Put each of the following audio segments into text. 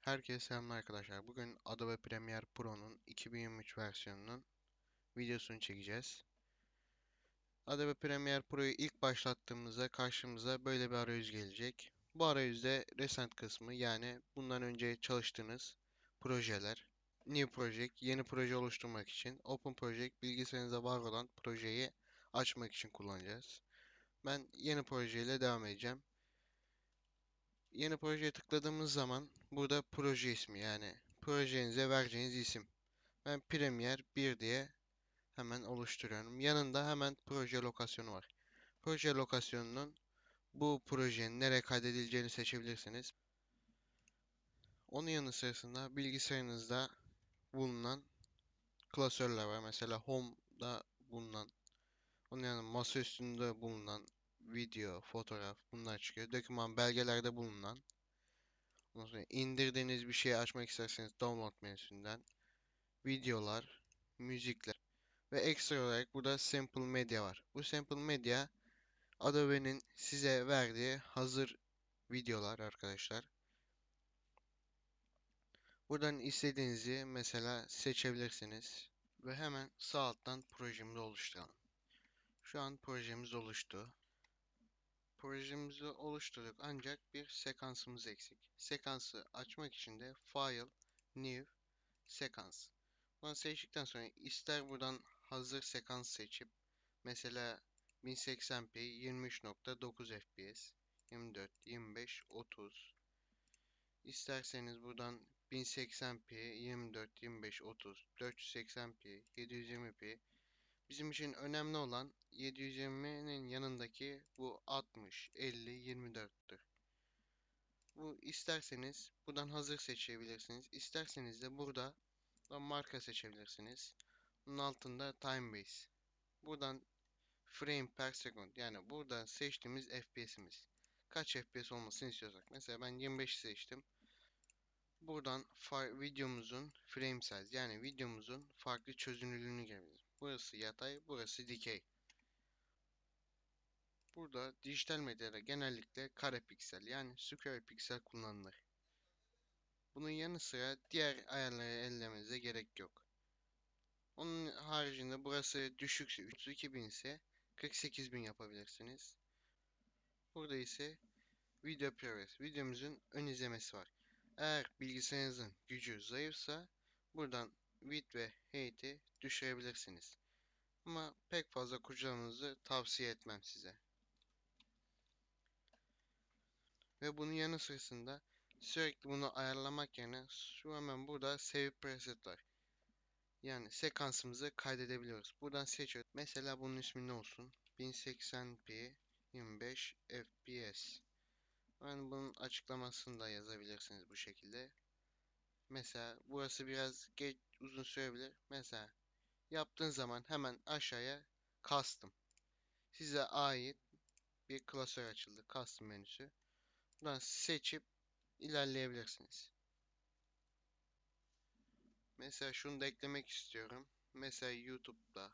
Herkese selamlar arkadaşlar. Bugün Adobe Premiere Pro'nun 2023 versiyonunun videosunu çekeceğiz. Adobe Premiere Pro'yu ilk başlattığımızda karşımıza böyle bir arayüz gelecek. Bu arayüzde Recent kısmı yani bundan önce çalıştığınız projeler, New Project, yeni proje oluşturmak için, Open Project bilgisayarınızda var olan projeyi açmak için kullanacağız. Ben yeni projeyle devam edeceğim. Yeni projeye tıkladığımız zaman burada proje ismi yani projenize vereceğiniz isim. Ben Premiere 1 diye hemen oluşturuyorum. Yanında hemen proje lokasyonu var. Proje lokasyonunun bu projenin nereye kaydedileceğini seçebilirsiniz. Onun yanı sırasında bilgisayarınızda bulunan klasörler var. Mesela Home'da bulunan, onun yanında masa üstünde bulunan video, fotoğraf bunlar çıkıyor. Doküman belgelerde bulunan Ondan sonra indirdiğiniz bir şeyi açmak isterseniz download menüsünden videolar, müzikler ve ekstra olarak burada Simple Media var. Bu Simple Media Adobe'nin size verdiği hazır videolar arkadaşlar. Buradan istediğinizi mesela seçebilirsiniz ve hemen sağ alttan projemizi oluşturalım. Şu an projemiz oluştu projemizi oluşturduk ancak bir sekansımız eksik. Sekansı açmak için de File, New, Sekans. Bunu seçtikten sonra ister buradan hazır sekans seçip mesela 1080p 23.9 fps 24, 25, 30 İsterseniz buradan 1080p 24, 25, 30 480p 720p Bizim için önemli olan 720'nin yanındaki bu 60, 50, 24'tür. Bu isterseniz buradan hazır seçebilirsiniz. İsterseniz de burada marka seçebilirsiniz. Bunun altında time base. Buradan frame per second yani burada seçtiğimiz FPS'imiz. Kaç FPS olmasını istiyorsak. Mesela ben 25 seçtim. Buradan videomuzun frame size yani videomuzun farklı çözünürlüğünü görebiliriz. Burası yatay, burası dikey. Burada dijital medyada genellikle kare piksel yani square piksel kullanılır. Bunun yanı sıra diğer ayarları ellemenize gerek yok. Onun haricinde burası düşükse 302.000 ise 48.000 yapabilirsiniz. Burada ise video progress videomuzun ön izlemesi var. Eğer bilgisayarınızın gücü zayıfsa buradan width ve height'i düşürebilirsiniz. Ama pek fazla kurcalamanızı tavsiye etmem size. Ve bunun yanı sırasında sürekli bunu ayarlamak yerine şu hemen burada save preset var. Yani sekansımızı kaydedebiliyoruz. Buradan seçiyoruz. Mesela bunun ismi ne olsun? 1080p 25 fps. Yani bunun açıklamasını da yazabilirsiniz bu şekilde. Mesela burası biraz geç uzun sürebilir. Mesela yaptığın zaman hemen aşağıya custom. Size ait bir klasör açıldı. Custom menüsü. Buradan seçip ilerleyebilirsiniz. Mesela şunu da eklemek istiyorum. Mesela YouTube'da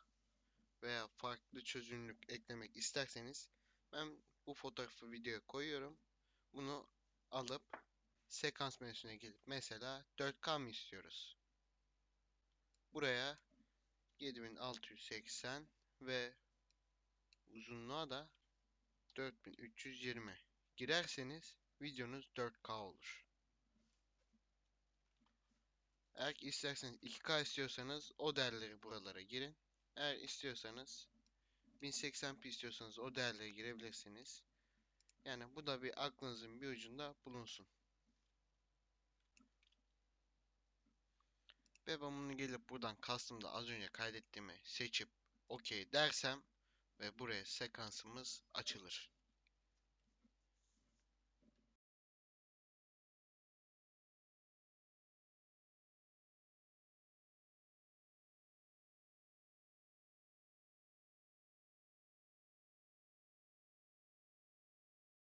veya farklı çözünürlük eklemek isterseniz ben bu fotoğrafı videoya koyuyorum. Bunu alıp sekans menüsüne gelip mesela 4K mı istiyoruz? Buraya 7680 ve uzunluğa da 4320 girerseniz videonuz 4K olur. Eğer isterseniz 2K istiyorsanız o değerleri buralara girin. Eğer istiyorsanız 1080p istiyorsanız o değerlere girebilirsiniz. Yani bu da bir aklınızın bir ucunda bulunsun. Ve ben bunu gelip buradan custom'da az önce kaydettiğimi seçip OK dersem ve buraya sekansımız açılır.